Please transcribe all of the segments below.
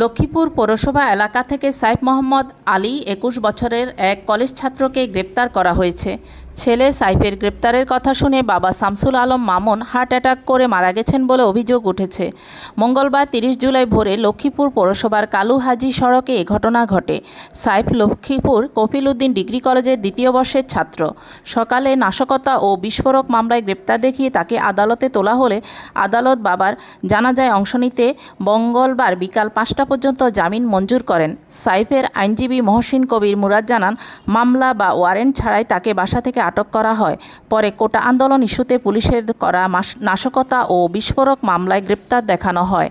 লক্ষ্মীপুর পৌরসভা এলাকা থেকে সাইফ মোহাম্মদ আলী একুশ বছরের এক কলেজ ছাত্রকে গ্রেপ্তার করা হয়েছে। ছেলে সাইফের গ্রেপ্তারের কথা শুনে বাবা শামসুল আলম মামুন হার্ট অ্যাটাক করে মারা গেছেন বলে অভিযোগ উঠেছে। মঙ্গলবার তিরিশ জুলাই ভোরে লক্ষ্মীপুর পৌরসভার কালুহাজি সড়কে এ ঘটনা ঘটে। সাইফ লক্ষ্মীপুর কফিল উদ্দিন ডিগ্রি কলেজের দ্বিতীয় বর্ষের ছাত্র। সকালে নাশকতা ও বিস্ফোরক মামলায় গ্রেপ্তার দেখিয়ে তাকে আদালতে তোলা হলে আদালত বাবার জানাজায় অংশ নিতে মঙ্গলবার বিকাল পাঁচটা পর্যন্ত জামিন মঞ্জুর করেন। সাইফের আইনজীবী মহসিন কবির মুরাদ জানান, মামলা বা ওয়ারেন্ট ছাড়াই তাকে বাসা থেকে আটক করা হয়। পরে কোটা আন্দোলন ইস্যুতে পুলিশের করা নাশকতা ও বিস্ফোরক মামলায় গ্রেপ্তার দেখানো হয়।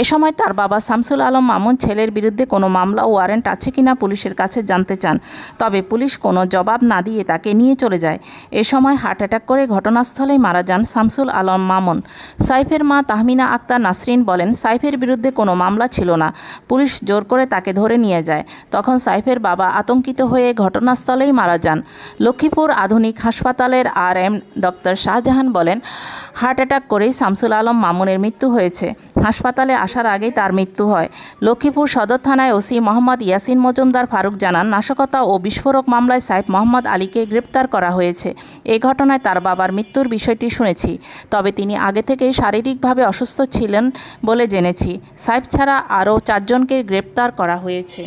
এ সময় তার বাবা শামসুল আলম মামুন ছেলের বিরুদ্ধে কোনো মামলা ওয়ারেন্ট আছে কিনা পুলিশের কাছে জানতে চান। তবে পুলিশ কোনো জবাব না দিয়ে তাকে নিয়ে চলে যায়। এ সময় হার্ট অ্যাটাক করে ঘটনাস্থলেই মারা যান শামসুল আলম মামুন। সাইফের মা তাহমিনা আক্তার নাসরিন বলেন, সাইফের বিরুদ্ধে কোনো মামলা ছিল না। পুলিশ জোর করে তাকে ধরে নিয়ে যায়। তখন সাইফের বাবা আতঙ্কিত হয়ে ঘটনাস্থলেই মারা যান। লক্ষ্মীপুর আধুনিক হাসপাতালের আর এম ডক্টর শাহজাহান বলেন, হার্ট অ্যাটাক করেই শামসুল আলম মামুনের মৃত্যু হয়েছে। হাসপাতালে আসার আগেই তার মৃত্যু হয়। লক্ষ্মীপুর সদর থানায় ওসি মোহাম্মদ ইয়াসিন মজুমদার ফারুক জানান, নাশকতা ও বিস্ফোরক মামলায় সাইফ মোহাম্মদ আলীকে গ্রেপ্তার করা হয়েছে। এই ঘটনায় তার বাবার মৃত্যুর বিষয়টি শুনেছি, তবে তিনি আগে থেকেই শারীরিকভাবে অসুস্থ ছিলেন বলে জেনেছি। সাইফ ছাড়া আরও চারজনকে গ্রেপ্তার করা হয়েছে।